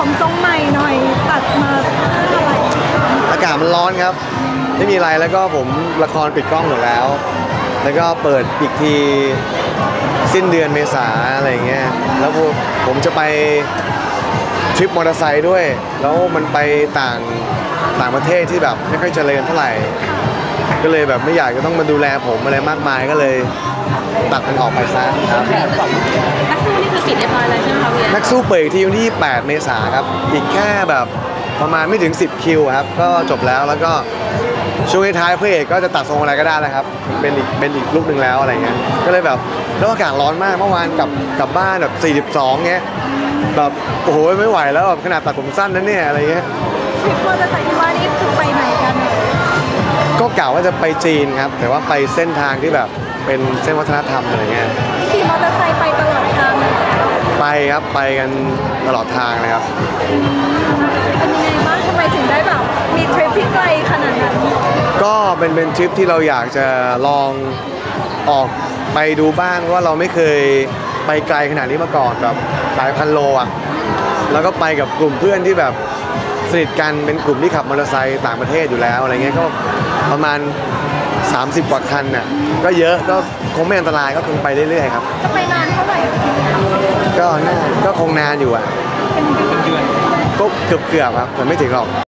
ผมทรงใหม่หน่อยตัดมาอะไรอากาศมันร้อนครับ ไม่มีอะไรแล้วก็ผมละครปิดกล้องหมดแล้ว แล้วก็เปิดอีกทีสิ้นเดือนเมษาอะไรเงี้ยแล้วผมผมจะไปทริปมอเตอร์ไซค์ด้วย แล้วมันไปต่างต่างประเทศที่แบบไม่ค่อยเจริญเท่าไหร่ ก็เลยแบบไม่อยากจะต้องมาดูแลผมอะไรมากมายก็เลยตัดมันออกไปซะครับ นักสู้เปิดอีกทีวันที่ 8 เมษาครับ อีกแค่แบบประมาณไม่ถึง 10 คิวครับ ก็จบแล้วแล้วก็ช่วงท้ายๆพระเอกก็จะตัดทรงอะไรก็ได้แล้วครับ เป็นอีกเป็นอีกลุกหนึ่งแล้วอะไรเงี้ย ก็เลยแบบแล้วอากาศร้อนมากเมื่อวานกลับกลับบ้านแบบ 42 เงี้ย แบบโอ้โหไม่ไหวแล้วแบบขนาดตัดผมสั้นนั้นเนี่ยอะไรเงี้ยทริปมอเตอร์ไซค์ที่ว่านี่คือไปไหนกัน ก็กล่าวว่าจะไปจีนครับ แต่ว่าไปเส้นทางที่แบบเป็นเส้นวัฒนธรรมอะไรเงี้ย ไปครับไปกันตลอดทางเลยครับ เป็นยังไงบ้างทำไมถึงได้แบบมีทริปที่ไกลขนาดนั้นก็เป็นเป็นทริปที่เราอยากจะลองออกไปดูบ้างเพราะว่าเราไม่เคยไปไกลขนาดนี้มาก่อนแบบหลายพันโลอะแล้วก็ไปกับกลุ่มเพื่อนที่แบบสนิทกันเป็นกลุ่มที่ขับมอเตอร์ไซค์ต่างประเทศอยู่แล้วอะไรเงี้ยก็ประมาณ 30 กว่าคันน่ะก็เยอะก็คงไม่อันตรายก็คงไปเรื่อยๆครับ จะไปนานเท่าไหร่ก็ น่าก็คงนานอยู่อะก็เกือบๆครับแต่ไม่ถึงหรอก